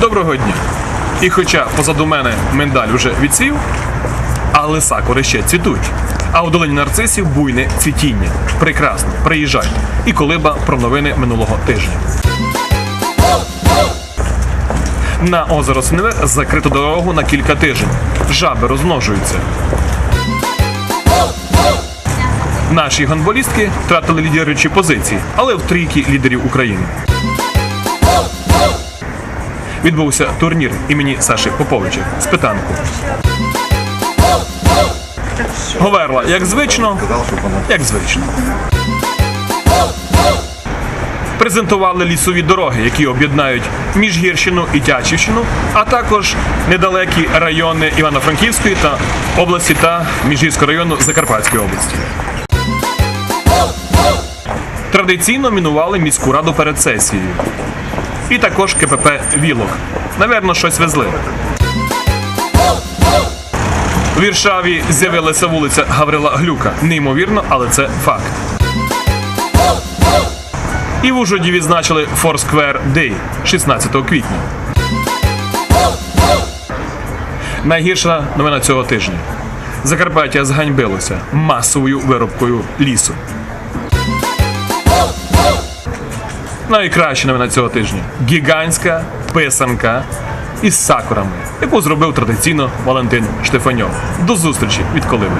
Доброго дня. І хоча позаду мене миндаль уже відсів, але сакури ще цвітуть. А у долині нарцисів буйне цвітіння. Прекрасно, приїжджайте. І колиба про новини минулого тижня. На озеро Синеве закрито дорогу на кілька тижнів. Жаби розмножуються. Наші гонболістки втратили лідируючі позиції, але в трійки лідерів України. Відбувся турнір імені Саші Поповича з питанку. Говерла, як звично, як звично. Презентували лісові дороги, які об'єднають Міжгірщину і Тячівщину, а також недалекі райони Івано-Франківської та області та Міжгірського району Закарпатської області. Традиційно мінували міську раду перед сесією. І також КПП Вілок. Наверно, щось везли. У Віршаві з'явилася вулиця Гаврила Глюка. Неймовірно, але це факт. І в Ужгороді відзначили Foursquare Day 16 квітня. Найгірша новина цього тижня. Закарпаття зганьбилося масовою вирубкою лісу. Найкраща новина цього тижня гігантська писанка із сакурами, яку зробив традиційно Валентин Штефаньов. До зустрічі від Колиби.